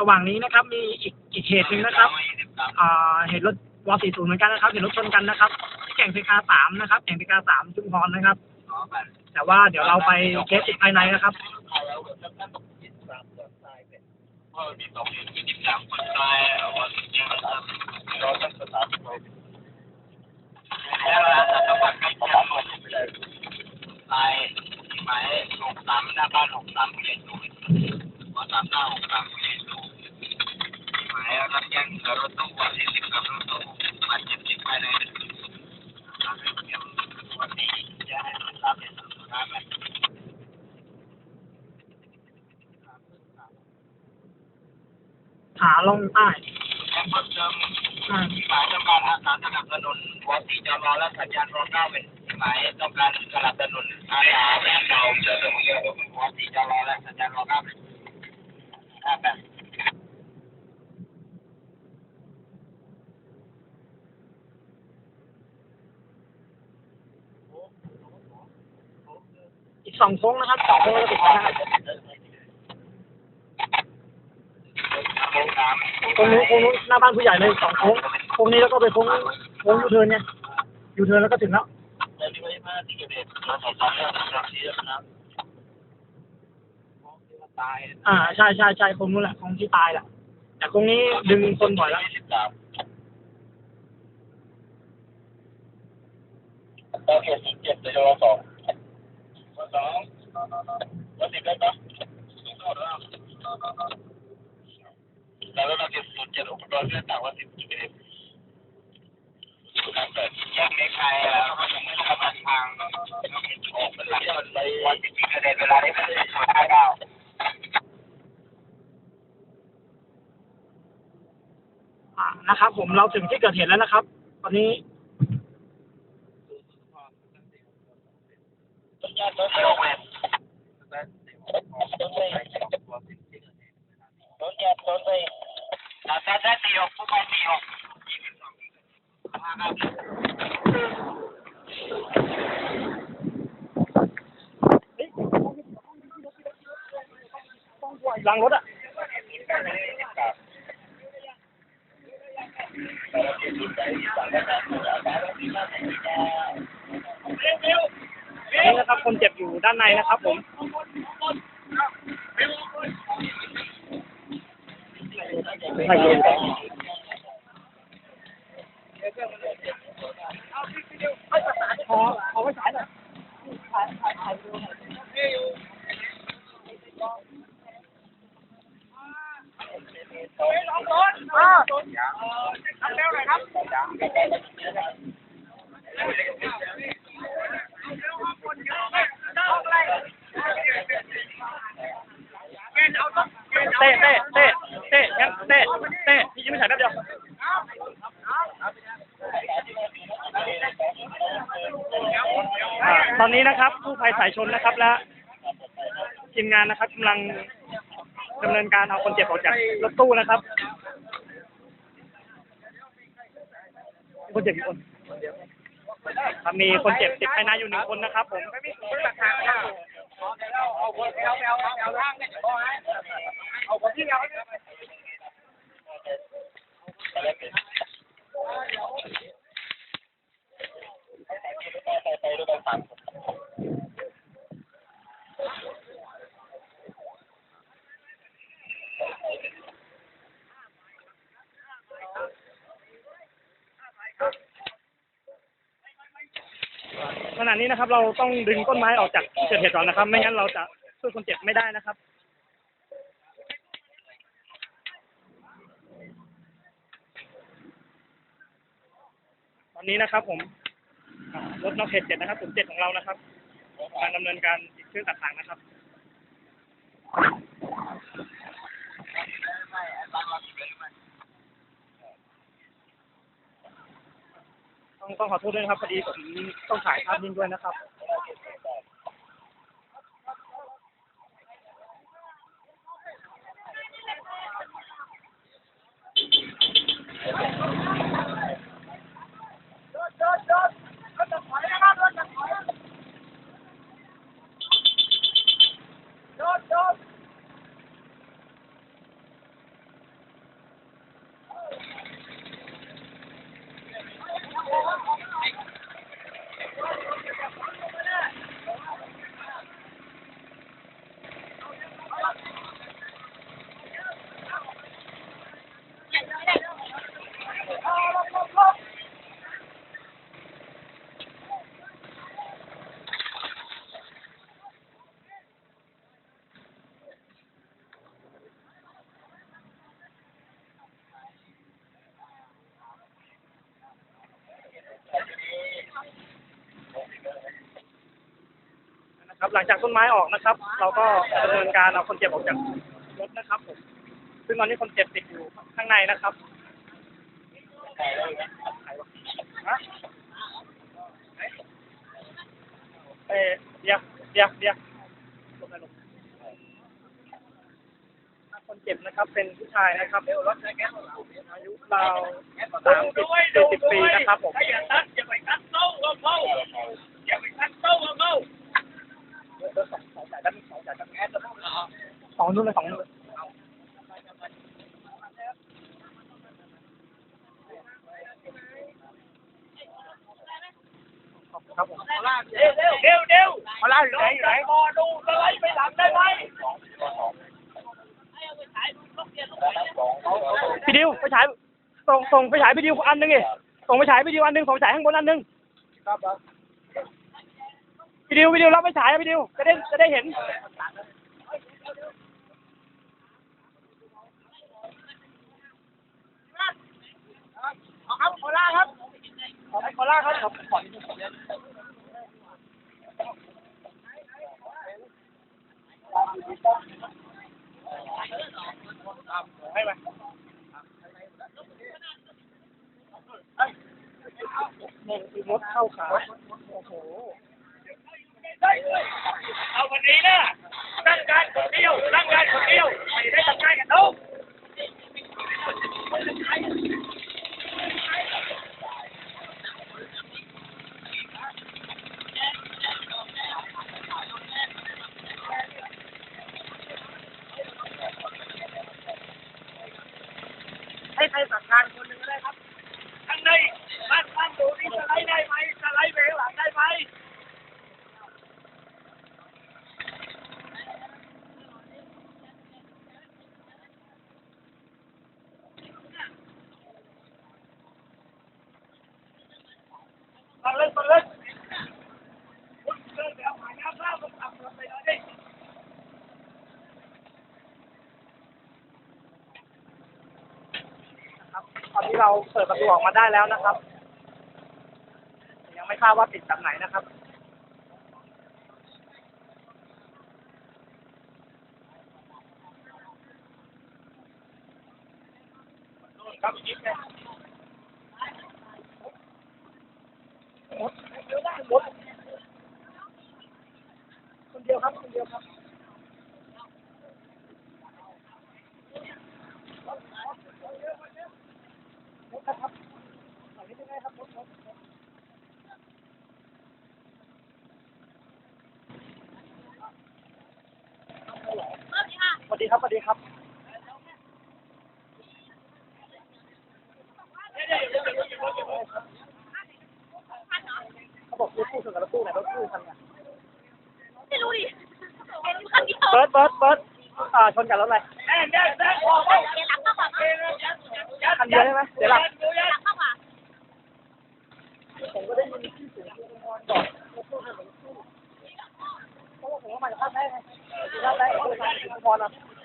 ระหว่างนี้นะครับ มีอีกอีกเหตุหนึ่งนะครับอ่าเหตุรถวอ40เหมือนกันนะครับเหตุรถชนกันนะครับ ที่แก่งเพกาสามนะครับแก่งเพกาสามชุมพรนะครับ แต่ว่าเดี๋ยวเราไปเคสติดภายในนะครับไปหมายหกสามหน้าบ้านหกสามผู้ใหญ่สูงหกสามหน้าหกสามผู้ใหญ่สูงหมายรับแจ้งรถตู้วันที่สิบกับรถตู้บาดเจ็บติดภายในวันนี้จะให้ทราบเป็นสุดท้ายไหม ขาลงใต้ และเพิ่มเติม อ่า หมายต้องการอาสาสนับสนุนว อสีจรอและสัญญาณรถเก้าเป็นหมายต้องการสนับสนุนอาสาและเราจะเสนอวอสีจะรอและสัญญาณรถเก้าเป็นห้าแปดอีกสองโค้งนะครับสองโค้งแล้วติดนะครับโค้งสามโค้งนู้นโค้งนู้นหน้าบ้านผู้ใหญ่เลยสองโค้งโค้งนี้แล้วก็ไปโค้งโค้งยูเทิร์นเนี่ย ยูเทิร์นแล้วก็ถึงแล้วเดินไปมาที่เกิดเหตุเราสอบสวนแล้วนะครับที่นะครับตายอ่าใช่ใช่ใช่โค้งนู้นแหละโค้งที่ตายแหละแต่โค้งนี้ดึงคนบ่อยแล้วสิบสามโอเคสิบเจ็ดเลยรอสองรอสองรอสิบได้ปะแล้วเราสิบศูนย์เจ็ดอุปกรณ์เรื่องต่างว่าสิบจุดเอ็ดการเปิดแยกในใครอะเขาจะไม่ทำทางออกเป็นหลักเลยวันที่เกิด อ่านะครับ ผมเราถึงที่เกิดเหตุแล้วนะครับ ตอนนี้ ต้นยาต้นเร็วแม่ต้นเลยต้นยาต้นเลยแต่ถ้าได้ตีออกผู้กองตีออกยี่สิบสองห้าครับ หลังรถอ่ะนี่นะครับ คนเจ็บอยู่ด้านในนะครับ ผมใช่ อ่าตอนนี้นะครับผู้ภัยสายชนนะครับและทีมงานนะครับกำลังดำเนินการเอาคนเจ็บออกจากรถตู้นะครับมีคนเจ็บกี่คนอ่ามีคนเจ็บติดภายในอยู่หนึ่งคนนะครับผมขณะนี้ นะครับ เราต้องดึงต้นไม้ออกจากที่เกิดเหตุก่อนนะครับ ไม่งั้นเราจะช่วยคนเจ็บไม่ได้นะครับตอนนี้นะครับ ผมรถนอกเขตเจ็ดนะครับผมเจ็ดของเรานะครับการดำเนินการติดชื่อตัดทางนะครับ ต้องขอโทษด้วยนะครับพอดีผมต้องถ่ายภาพนิ่งด้วยนะครับ ครับ หลังจากต้นไม้ออกนะครับ เราก็ดำเนินการเอาคนเจ็บออกจากรถนะครับผมซึ่งตอนนี้คนเจ็บติดอยู่ข้างในนะครับเอ่อเดี๋ยวเดี๋ยวเดี๋ยวลงไปลงคนเจ็บนะครับ เป็นผู้ชายนะครับอายุราวสามสิบสี่สิบปีนะครับผมอย่าตัดอย่าไปตัดโซ่ก็เมาอย่าไปตัดโซ่ก็เมา ยด้านสองจ่ายด้านสองนู่นเลยสองนู่นเลยครับผมเร็วเร็วเร็วเร็วมาล่าอยู่ไหนอยู่ไหนพอดูสไลด์ไปหลังได้ไหมพี่ดิวไปฉายส่งส่งไปฉายพี่ดิวอันหนึงดิส่งไปฉายพี่ดิวอันหนึงส่งไปฉายข้างบนอันหนึง พี่ดิวพี่ดิวรับไปฉายอะพี่ดิวจะได้จะได้เห็นเอาครับโคราครับขอไปโคราครับขอขอนิดนึงให้ไหมนี่คือมดเข้าขาโอ้โห เอาวันนี้นะตั้งการคนเดียวตั้งการคนเดียวไม่ได้ทำงานกับเขา ให้ใครสั่งการคนหนึ่งก็ได้ครับ ข้างในบ้านบ้านดูนี่สไลด์ได้ไหมสไลด์ไปข้างหลังได้ไหม มาเล่นมาเล่น คุณเดินไปเอาหมายน้ำข้าวมาขับรถไปเลยดิ ครับตอนนี้ เราเปิดประตูออกมาได้แล้วนะครับ ยังไม่ทราบว่าติดแบบไหนนะครับครับยิบเลยมดมดคนเดียวครับคนเดียวครับมดครับหลังนี้เป็นไงครับมดมดมดส วัสดีครับสวัสดีครับเขาบอกรถตู้ชนกับรถตู้ไหนรถตู้คันไหนไม่รู้ดิเห็นคันเดียวเบิร์ดเบิร์ดเบิร์ดอ่าชนกับรถอะไร มาที่คุณพรอะ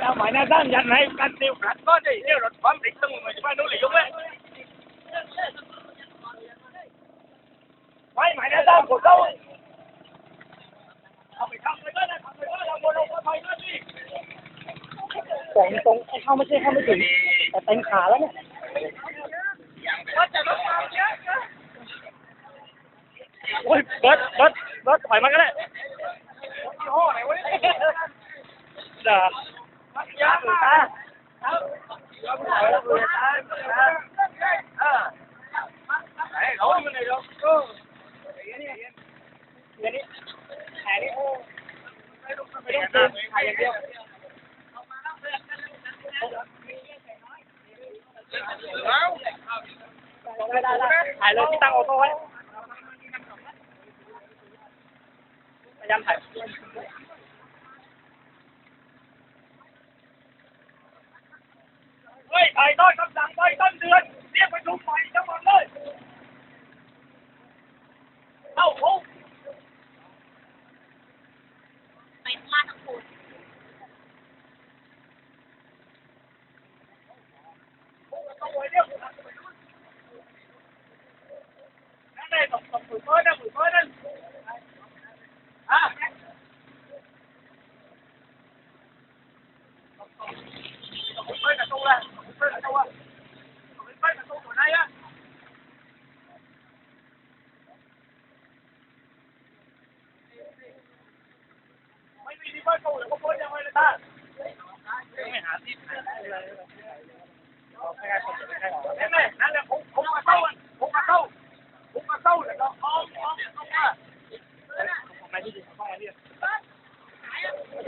เอาหมายหน้าด้านยันไหนกันติวขัดก็ได้เนี่ยรถความติดตึงมาจากบ้านนู้นเลยยกเว้นไว้หมายหน้าด้านผมเขาเอาไปทำเลยก็ได้ทำเลยก็ได้เราโมโนก็ถอยมาสิสองตรงไอ้เข้าไม่ใช่เข้าไม่ถึงแต่เต็มขาแล้วเนี่ยว่าจะรถความเยอะนะโอ้ยเบิร์ดเบิร์ดเบิร์ดถอยมาก็ได้ยี่ห้อไหนวะเนี่ยเด้อยาตาไหนเขามันเลยเนาะเออเดี๋ยวนี้แผลนี่โอ้ไม่ต้องไม่ ต้องเดินถ่ายอย่างเดียวถ่ายเลยที่ตั้งออโต้ไว้พยายามถ่ายเฮ้ยถ่ายต้นคำสั่งไปต้นเดือนเรียกประชุมใหม่ทั้งหมดเลยเข้าคุก มีเบอร์โทรหรือว่าเบอร์ยังไงเลยท่าน ไม่หาที่ นั่นแหละนั่นแหละผมผมมาเข้าผมมาเข้าผมมาเข้าแล้วก็อ้อมอ้อมเข้ามา มาที่ดีเข้ามาที่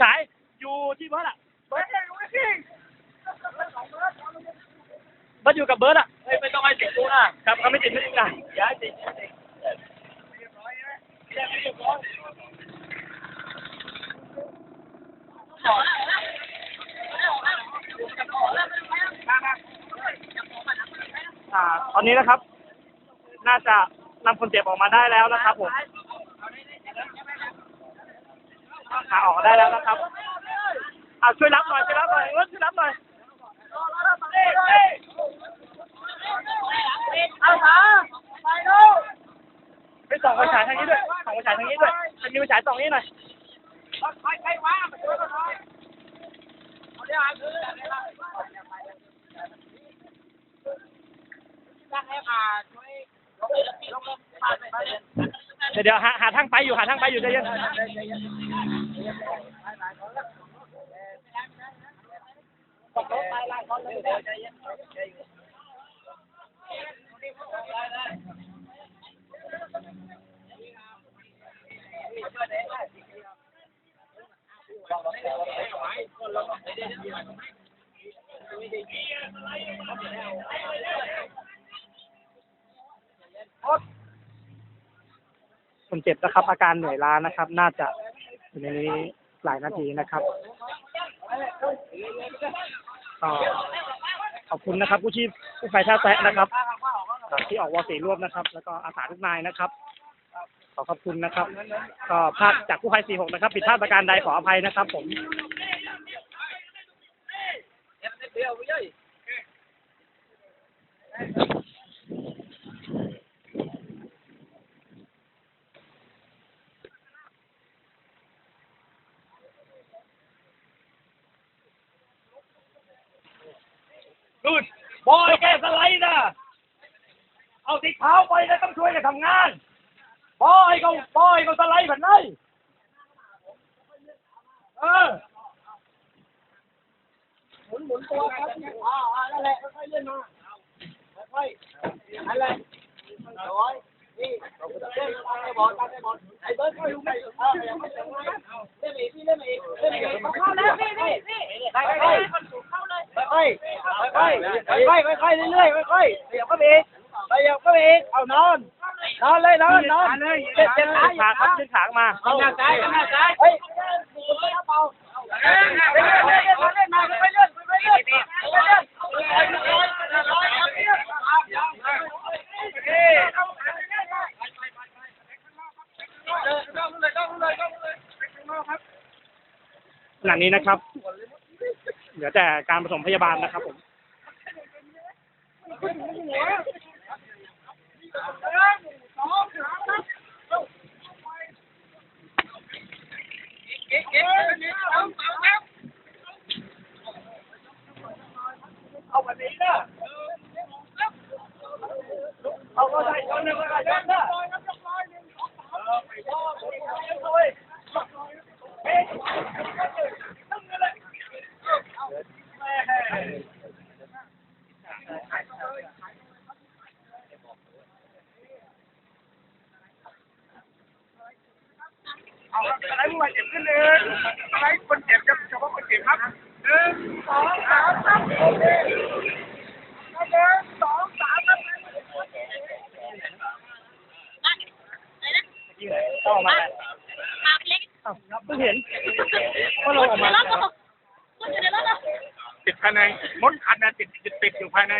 สายอยู่ที่เบิร์ดอะเบิร์ดเลยรู้จริงเบิร์ดอยู่กับเบิร์ดอะไม่ต้องให้ติดกูนะครับเขาไม่ติดไม่ติดนะย้ายติดอ่าต อนนี้นะครับ น่าจะนำคนเจ็บออกมาได้แล้วนะครับผมขาออกได้แล้วนะครับอ่าช่วยรับหน่อยช่วยรับหน่อยเออช่วยรับหน่อยเอาขาไปลูไปส่องไฟฉายทางนี้ด้วยส่องไฟฉายทางนี้ด้วยจะมีไฟฉายส่องนี้หน่อยใครใครวะมาช่วยกันหน่อยเอาเดี๋ยวอ่านไป เดี๋ยวเดี๋ยวหาหาทางไปอยู่หาทางไปอยู่ใจเย็นไม่ได้ คนเจ็บนะครับ อาการเหนื่อยล้านะครับ น่าจะอยู่ในนี้หลายนาทีนะครับก็ขอบคุณนะครับ ผู้ชีพผู้ไฟท่าแซะนะครับ ที่ออกวอสีร่วมนะครับ แล้วก็อาสาทุกนายนะครับ ขอขอบคุณนะครับ ก็พาดจากผู้ภัย46นะครับ ผิดพลาดประการใดขออภัยนะครับ ผมดู ดบอยแกสไลด์นะเอาติดเท้าไปแล้วต้องช่วยกันทำงานบอยเขาบอยเขาสไลด์แบบไหนเออหมุนหมุนตัวครับอ่าอ่านั่นแหละค่อยๆเลื่อนมาค่อยๆอะไรร้อย ไปไปไปไปไปไปเรื่อยๆไปเรื่อยไปเรื่อยไม่เอาไม่เอาไม่เอาเอานอนนอนเลยนอนนอนเนื้อเด็กชายขาขึ้นขามาเด็กชาย ขณะนี้นะครับ เหลือแต่การผสมพยาบาลนะครับผม เอาวันนี้นะเอาก็ได้เอาหนึ่งก็ได้นะเอาครับอะไรผู้บาดเจ็บ ขึ้นเลยอะไรคนเจ็บจะเฉพาะคนเจ็บครับหนึ่งสองสามครับโอเคหนึ่งสองสามครับต้องอกมาปากเล็กอ้าวเพิ่งเห็นว่าเราออกมาติดภายในมดคันนะติดติดติดอยู่ภายใน